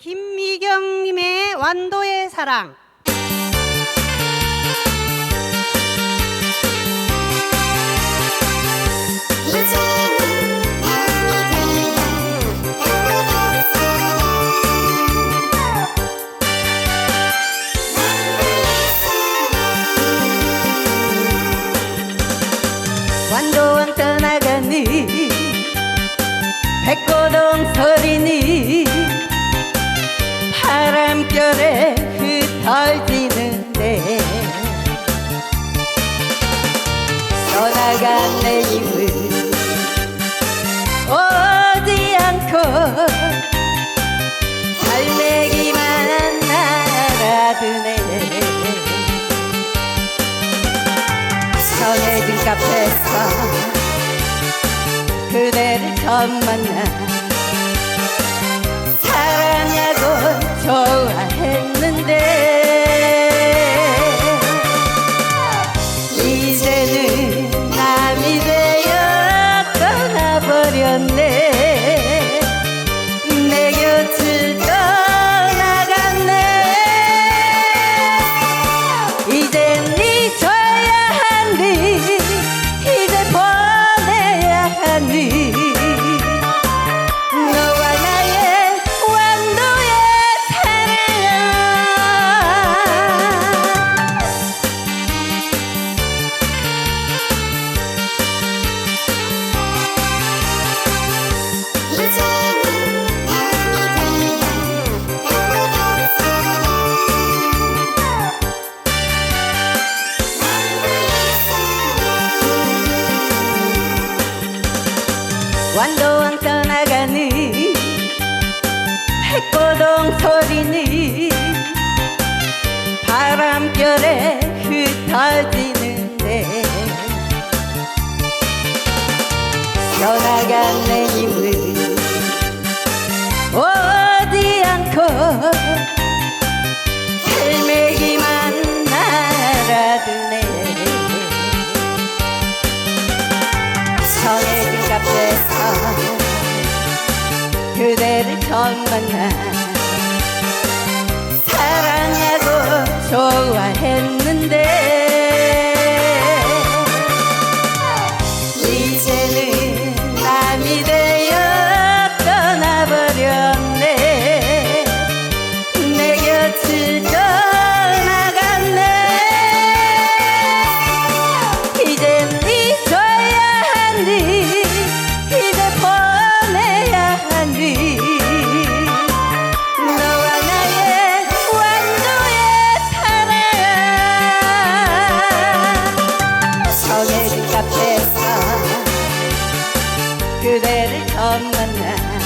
김미경님의 완도의 사랑. 떠나간 내입을 어디 않고 달래기만 날아드네 전해진 카페에서 그대를 처음 만나 완도항 떠나가니 백고동 소리니 바람결에 흩어지는데 떠나간 내 힘을 세상 그대를 처음 만나 사랑하고 좋아해 on the night.